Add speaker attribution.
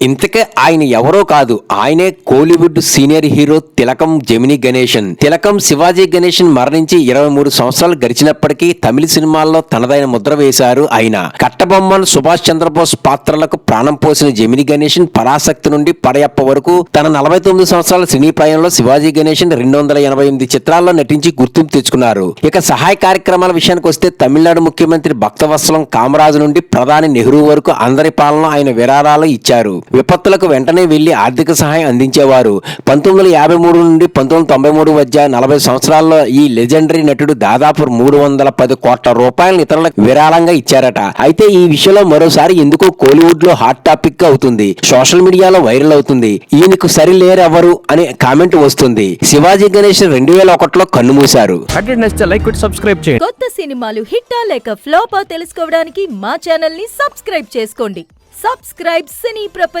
Speaker 1: ఇంతకే ఆయన ఎవరో కాదు ఆయనే కోలీవుడ్ సీనియర్ హీరో తిలకం జమిని గణేషన్ తిలకం శివాజీ గణేషన్ మరణించి ఇరవై మూడు సంవత్సరాలు గడిచినప్పటికీ తమిళ సినిమాల్లో తనదైన ముద్ర వేశారు ఆయన. కట్టబొమ్మను సుభాష్ చంద్రబోస్ పాత్రలకు ప్రాణం పోసిన జమిని గణేషన్ పరాశక్తి నుండి పడయప్ప వరకు తన నలభై తొమ్మిది సంవత్సరాల సినీ ప్రయాణంలో శివాజీ గణేషన్ రెండు వందల ఎనభై ఎనిమిది చిత్రాల్లో నటించి గుర్తింపు తెచ్చుకున్నారు. ఇక సహాయ కార్యక్రమాల విషయానికి వస్తే తమిళనాడు ముఖ్యమంత్రి భక్తవత్సలం కామరాజు నుండి ప్రధాని నెహ్రూ వరకు అందరి పాలన ఆయన విరాళాలు ఇచ్చారు. విపత్తులకు వెంటనే వెళ్ళి ఆర్థిక సహాయం అందించేవారు. పంతొమ్మిది వందల యాభై మూడు నుండి పంతొమ్మిది వందల తొంభై మూడు మధ్య నలభై సంవత్సరాల్లో ఈ లెజెండరీ నటుడు దాదాపు మూడు వందల పది కోట్ల రూపాయలను ఇతరులకు విరాళంగా ఇచ్చారట. అయితే ఈ విషయంలో మరోసారి ఎందుకో కోలీవుడ్లో హాట్ టాపిక్గా అవుతుంది. సోషల్ మీడియాలో వైరల్ అవుతుంది. ఈయనకు సరిలేరెవరు అనే కామెంట్ వస్తుంది. శివాజీ గణేష్ రెండు వేల ఒకటిలో కన్నుమూశారు
Speaker 2: కొత్త సినిమాలు హిట్టా లేక ఫ్లాపా తెలుసుకోవడానికి మా ఛానల్ని సబ్స్క్రైబ్ చేసుకోండి. సబ్స్క్రైబ్ సినీ ప్రపంచ